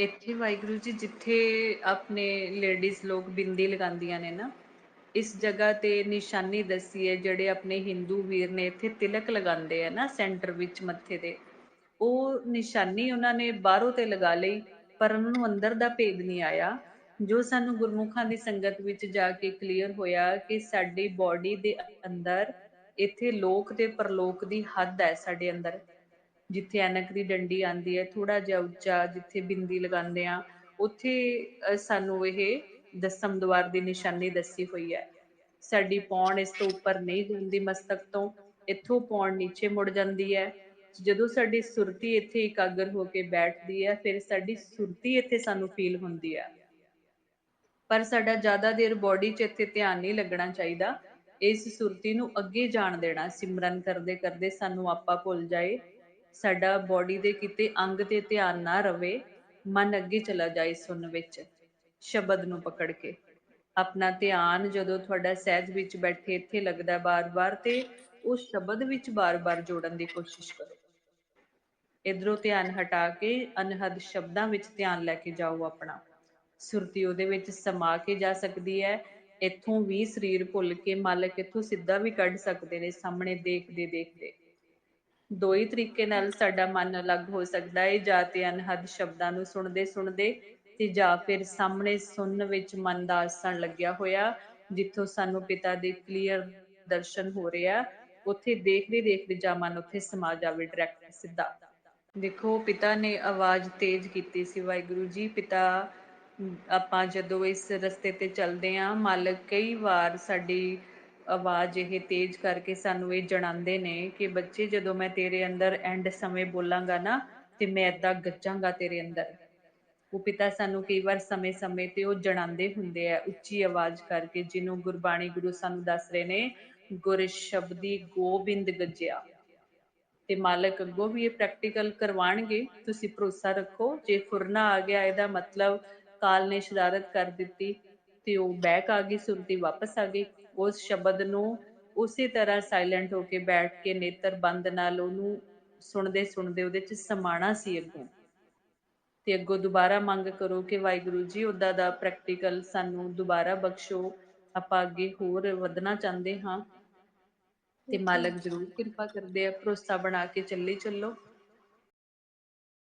ਇੱਥੇ ਵਾਹਿਗੁਰੂ ਜੀ, ਜਿੱਥੇ ਆਪਣੇ ਲੇਡੀਜ਼ ਲੋਕ ਬਿੰਦੀ ਲਗਾਉਂਦੀਆਂ ਨੇ ਨਾ, ਇਸ ਜਗ੍ਹਾ ਤੇ ਨਿਸ਼ਾਨੀ ਦੱਸੀ ਹੈ, ਜਿਹੜੇ ਆਪਣੇ ਹਿੰਦੂ ਵੀਰ ਨੇ ਇੱਥੇ ਤਿਲਕ ਲਗਾਉਂਦੇ ਆ ਨਾ ਸੈਂਟਰ ਵਿੱਚ ਮੱਥੇ ਦੇ ਉਹ ਨਿਸ਼ਾਨੀ ਉਹਨਾਂ ਨੇ ਬਾਹਰੋਂ ਤੇ ਲਗਾ ਲਈ, ਪਰ ਉਹਨਾਂ ਨੂੰ ਅੰਦਰ ਦਾ ਭੇਦ ਨਹੀਂ ਆਇਆ। ਜੋ ਸਾਨੂੰ ਗੁਰਮੁਖਾਂ ਦੀ ਸੰਗਤ ਵਿੱਚ ਜਾ ਕੇ ਕਲੀਅਰ ਹੋਇਆ ਕਿ ਸਾਡੀ ਬਾਡੀ ਦੇ ਅੰਦਰ ਇੱਥੇ ਲੋਕ ਤੇ ਪਰਲੋਕ ਦੀ ਹੱਦ ਹੈ ਸਾਡੇ ਅੰਦਰ ਜਿੱਥੇ ਐਨਕ ਦੀ ਡੰਡੀ ਆਉਂਦੀ ਹੈ ਥੋੜਾ ਜਿਹਾ ਉੱਚਾ ਜਿੱਥੇ ਬਿੰਦੀ ਲਗਾਉਂਦੇ ਆ ਉੱਥੇ ਸਾਨੂੰ ਇਹ ਦਸਮ ਦੁਆਰ ਦੀ ਨਿਸ਼ਾਨੀ ਦੱਸੀ ਹੋਈ ਹੈ। ਸਾਡੀ ਪੌਣ ਇਸ ਤੋਂ ਉੱਪਰ ਨਹੀਂ ਜਾਂਦੀ ਮਸਤਕ ਤੋਂ, ਇੱਥੋਂ ਪੌਣ ਨੀਚੇ ਮੁੜ ਜਾਂਦੀ ਹੈ। ਜਦੋਂ ਸਾਡੀ ਸੁਰਤੀ ਇੱਥੇ ਇਕਾਗਰ ਹੋ ਕੇ ਬੈਠਦੀ ਹੈ, ਫਿਰ ਸਾਡੀ ਸੁਰਤੀ ਇੱਥੇ ਸਾਨੂੰ ਫੀਲ ਹੁੰਦੀ ਹੈ। ਪਰ ਸਾਡਾ ਜ਼ਿਆਦਾ ਦੇਰ ਬਾਡੀ 'ਚ ਇੱਥੇ ਧਿਆਨ ਨਹੀਂ ਲੱਗਣਾ ਚਾਹੀਦਾ। ਇਸ ਸੁਰਤੀ ਨੂੰ ਅੱਗੇ ਜਾਣ ਦੇਣਾ, ਸਿਮਰਨ ਕਰਦੇ ਕਰਦੇ ਸਾਨੂੰ ਆਪਾ ਭੁੱਲ ਜਾਏ। ਸਾਡਾ ਬੋਡੀ ਦੇ ਕਿਤੇ ਅੰਗ ਤੇ ਧਿਆਨ ਨਾ ਰਵੇ, ਮਨ ਅੱਗੇ ਚਲਾ ਜਾਏ ਸੁਣ ਵਿੱਚ, ਸ਼ਬਦ ਨੂੰ ਪਕੜ ਕੇ। ਆਪਣਾ ਧਿਆਨ ਜਦੋਂ ਤੁਹਾਡਾ ਸਹਿਜ ਵਿੱਚ ਬੈਠੇ, ਇੱਥੇ ਲੱਗਦਾ ਬਾਰ-ਬਾਰ ਤੇ ਉਸ ਸ਼ਬਦ ਵਿੱਚ ਬਾਰ-ਬਾਰ ਜੋੜਨ ਦੀ ਕੋਸ਼ਿਸ਼ ਕਰੋ। ਇਧਰੋਂ ਧਿਆਨ ਹਟਾ ਕੇ ਅਨਹਦ ਸ਼ਬਦਾਂ ਵਿੱਚ ਧਿਆਨ ਲੈ ਕੇ ਜਾਓ ਆਪਣਾ। ਸੁਰਤੀ ਉਹਦੇ ਵਿੱਚ ਸਮਾ ਕੇ ਜਾ ਸਕਦੀ ਹੈ। ਇੱਥੋਂ ਵੀ ਸਰੀਰ ਭੁੱਲ ਕੇ ਮਾਲਕ ਇੱਥੋਂ ਸਿੱਧਾ ਵੀ ਕੱਢ ਸਕਦੇ ਨੇ, ਸਾਹਮਣੇ ਦੇਖਦੇ ਦੇਖਦੇ ਦੋ ਹੀ ਤਰੀਕੇ ਨਾਲ ਸਾਡਾ ਮਨ ਅਲੱਗ ਹੋ ਸਕਦਾ ਹੈ ਜਾਂ ਤੇ ਅਨਹਦ ਸ਼ਬਦਾਂ ਨੂੰ ਸੁਣਦੇ ਸੁਣਦੇ ਤੇ ਜਾਂ ਫਿਰ ਸਾਹਮਣੇ ਸੁਣਨ ਵਿੱਚ ਮਨ ਦਾ ਆਸਣ ਲੱਗਿਆ ਹੋਇਆ, ਜਿੱਥੋਂ ਸਾਨੂੰ ਪਿਤਾ ਦੇ ਕਲੀਅਰ ਦਰਸ਼ਨ ਹੋ ਰਿਹਾ, ਉੱਥੇ ਦੇਖਦੇ ਦੇਖਦੇ ਜਾਂ ਮਨ ਉੱਥੇ ਸਮਾ ਜਾਵੇ ਡਾਇਰੈਕਟ ਸਿੱਧਾ। ਦੇਖੋ, ਪਿਤਾ ਨੇ ਆਵਾਜ਼ ਤੇਜ਼ ਕੀਤੀ ਸੀ ਵਾਹਿਗੁਰੂ ਜੀ, ਪਿਤਾ ਆਪਾਂ ਜਦੋਂ ਇਸ ਰਸਤੇ ਤੇ ਚੱਲਦੇ ਆਂ, ਮਾਲਕ ਕਈ ਵਾਰ ਸਾਡੀ ਆਵਾਜ਼ ਇਹ ਤੇਜ਼ ਕਰਕੇ ਸਾਨੂੰ ਇਹ ਜਣਾਉਂਦੇ ਨੇ ਕਿ ਬੱਚੇ, ਜਦੋਂ ਮੈਂ ਤੇਰੇ ਅੰਦਰ ਐਂਡ ਸਮੇਂ ਬੋਲਾਂਗਾ ਨਾ, ਤੇ ਮੈਂ ਏਦਾਂ ਗੱਜਾਂਗਾ ਤੇਰੇ ਅੰਦਰ। ਉਹ ਪਿਤਾ ਸਾਨੂੰ ਕਈ ਵਾਰ ਸਮੇਂ-ਸਮੇਂ ਤੇ ਉਹ ਜਣਾਉਂਦੇ ਹੁੰਦੇ ਆ, ਉੱਚੀ ਆਵਾਜ਼ ਕਰਕੇ, ਜਿਹਨੂੰ ਗੁਰਬਾਣੀ ਗੁਰੂ ਸਾਨੂੰ ਦੱਸ ਰਹੇ ਨੇ, ਗੁਰ ਸ਼ਬਦੀ ਗੋਬਿੰਦ ਗੱਜਿਆ। ਤੇ ਮਾਲਕ ਅੱਗੋਂ ਵੀ ਇਹ ਪ੍ਰੈਕਟੀਕਲ ਕਰਵਾਣਗੇ ਤੁਸੀਂ ਭਰੋਸਾ ਰੱਖੋ, ਜੇ ਫੁਰਨਾ ਆ ਗਿਆ, ਇਹਦਾ ਮਤਲਬ ਕਾਲ ਨੇ ਸ਼ਰਾਰਤ ਕਰ ਦਿੱਤੀ ਤੇ ਉਹ ਬੈਕ ਆ ਗਈ ਸੁਰਤੀ ਵਾਪਸ ਆ ਗਈ। ਉਸ ਸ਼ਬਦ ਨੂੰ ਉਸੇ ਤਰ੍ਹਾਂ ਸਾਇਲੈਂਟ ਹੋ ਕੇ ਬੈਠ ਕੇ ਨੇਤਰ ਬੰਦ ਨਾਲ ਉਹਨੂੰ ਸੁਣਦੇ ਸੁਣਦੇ ਉਹਦੇ ਚ ਸਮਾਣਾ ਸੀ ਅੱਗੋਂ। ਤੇ ਅੱਗੋਂ ਦੁਬਾਰਾ ਮੰਗ ਕਰੋ ਕਿ ਵਾਹਿਗੁਰੂ ਜੀ ਉਦਾਂ ਦਾ ਪ੍ਰੈਕਟੀਕਲ ਸਾਨੂੰ ਦੁਬਾਰਾ ਬਖਸ਼ੋ। ਆਪਾਂ ਅੱਗੇ ਹੋਰ ਵਧਣਾ ਚਾਹੁੰਦੇ ਹਾਂ। ਤੇ ਮਾਲਕ ਜ਼ਰੂਰ ਕਿਰਪਾ ਕਰਦੇ ਆ ਭਰੋਸਾ ਬਣਾ ਕੇ ਚੱਲੇ ਚੱਲੋ।